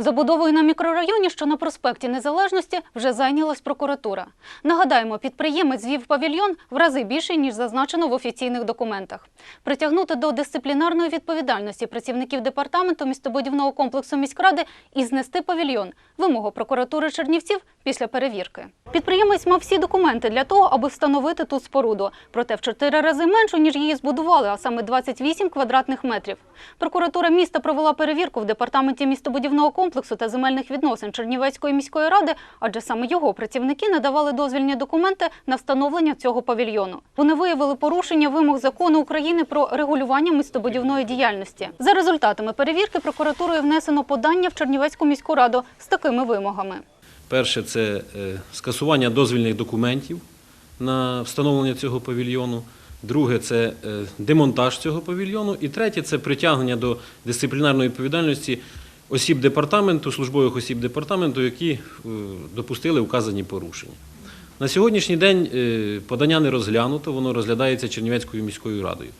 Забудовою на мікрорайоні, що на проспекті Незалежності, вже зайнялась прокуратура. Нагадаємо, підприємець звів павільйон в рази більше, ніж зазначено в офіційних документах. Притягнути до дисциплінарної відповідальності працівників департаменту містобудівного комплексу міськради і знести павільйон – вимога прокуратури Чернівців після перевірки. Підприємець мав всі документи для того, аби встановити тут споруду, проте в чотири рази меншу, ніж її збудували, а саме 28 квадратних метрів. Прокуратура міста провела перевірку в департаменті містобудівного комплексу та земельних відносин Чернівецької міської ради, адже саме його працівники надавали дозвільні документи на встановлення цього павільйону. Вони виявили порушення вимог закону України про регулювання містобудівної діяльності. За результатами перевірки прокуратурою внесено подання в Чернівецьку міську раду з такими вимогами. Перше це е, скасування дозвільних документів на встановлення цього павільйону. Друге це е, демонтаж цього павільйону. І третє це притягнення до дисциплінарної відповідальності осіб департаменту, службових осіб департаменту, які е, допустили вказані порушення. На сьогоднішній день е, подання не розглянуто, воно розглядається Чернівецькою міською радою.